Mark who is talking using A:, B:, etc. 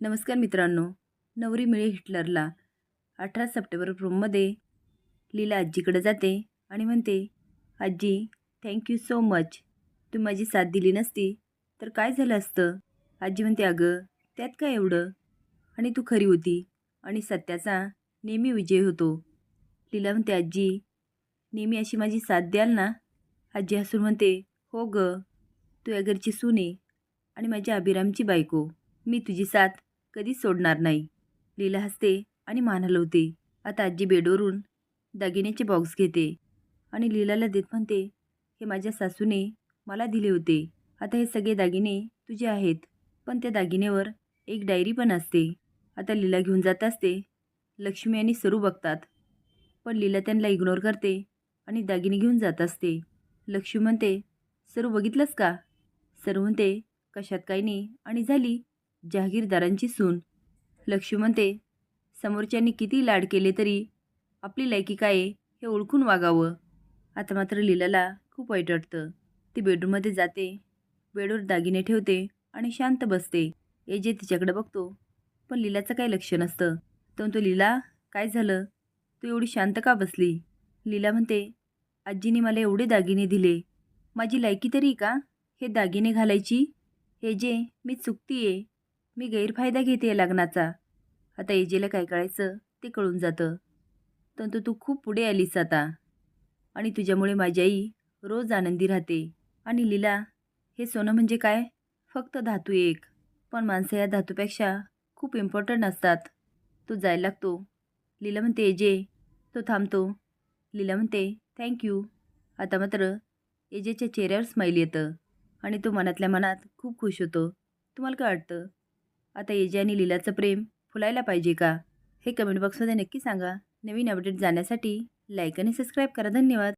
A: नमस्कार मित्रांनो. नवरी मिळे हिटलरला अठरा सप्टेंबर रूममध्ये लीला आजीकडे जाते आणि म्हणते आजी थँक्यू सो मच तू माझी साथ दिली नसती तर काय झालं असतं? आजी म्हणते अगं त्यात काय एवढं? आणि तू खरी होती आणि सत्याचा नेहमी विजय होतो. लीला म्हणते आजी नेहमी अशी माझी साथ द्याल ना? आजी हसून म्हणते हो ग तू या घरची सुने आणि माझ्या अभिरामची बायको. मी तुझी साथ कधीच सोडणार नाही. लीला हसते आणि मान हलवते आता आजी बेडवरून दागिन्याचे बॉक्स घेते आणि लीलाला देत म्हणते हे माझ्या सासूने मला दिले होते. आता हे सगळे दागिने तुझे आहेत. पण त्या दागिनेवर एक डायरी पण असते. आता लीला घेऊन जात असते. लक्ष्मी आणि सरू बघतात. पण लीला त्यांना इग्नोर करते आणि दागिने घेऊन जात असते. लक्ष्मी म्हणते सरू बघितलंस का? सरू म्हणते कशात काही नाही. आणि झाली जहागीरदारांची सून. लक्ष्मी म्हणते समोरच्यांनी किती लाड केले तरी आपली लायकी काय आहे हे ओळखून वागावं. आता मात्र लीलाला खूप वाईट वाटतं ती बेडरूममध्ये जाते बेडवर दागिने ठेवते आणि शांत बसते. ए जे तिच्याकडे बघतो पण लीलाचं काही लक्ष नसतं. तर तो लीला काय झालं? तू एवढी शांत का बसली? लीला म्हणते आजीने मला एवढे दागिने दिले. माझी लायकी तरी का? हे दागिने घालायची? हे जे मी चुकती आहे मी गैरफायदा घेते या लग्नाचा. आता एजेला काय कळायचं? ते कळून जातं. तंतु तू खूप पुढे आलीस आता. आणि तुझ्यामुळे माझी आई रोज आनंदी राहते. आणि लीला हे सोनं म्हणजे काय? फक्त धातू एक. पण माणसं या धातूपेक्षा खूप इम्पॉर्टंट असतात. तो जायला लागतो. लीला म्हणते एजे. तो थांबतो. लीला म्हणते थँक्यू आता मात्र एजेच्या चेहऱ्यावर स्माईल येतं. आणि तो मनातल्या मनात खूप खुश होतो. तुम्हाला काय वाटतं? आता एजे आणि लीलाचं प्रेम फुलायला पाहिजे का? हे कमेंट बॉक्समध्ये नक्की सांगा. नवीन अपडेट जाण्यासाठी लाईक आणि सबस्क्राईब करा. धन्यवाद.